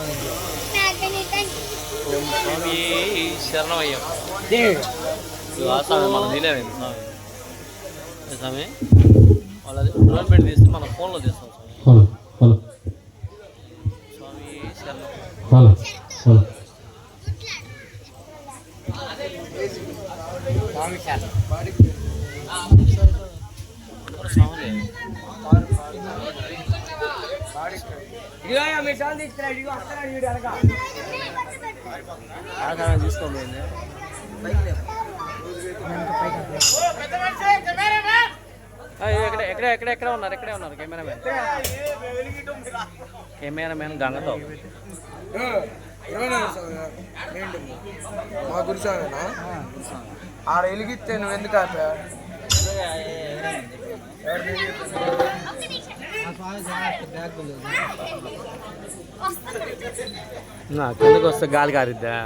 స్వామి శరణమయ్యం. ఆ స్వామి మనం తీలేమైంది స్వామి. స్వామి? వాళ్ళది డ్రోన్ పెట్టి తీస్తే మనం ఫోన్లో తీస్తాం స్వామి. హలో హలో స్వామి శరణం. తీసుకోబోయింది. ఎక్కడ ఎక్కడ ఎక్కడ ఎక్కడ ఉన్నారు ఎక్కడే ఉన్నారు కెమెరామెన్. కెమెరామెన్ గంగతో. మా ఆడ వెలిగిస్తే నువ్వు ఎందుకు ఆపా నా కిందకు వస్తే గాలి కారిద్దా?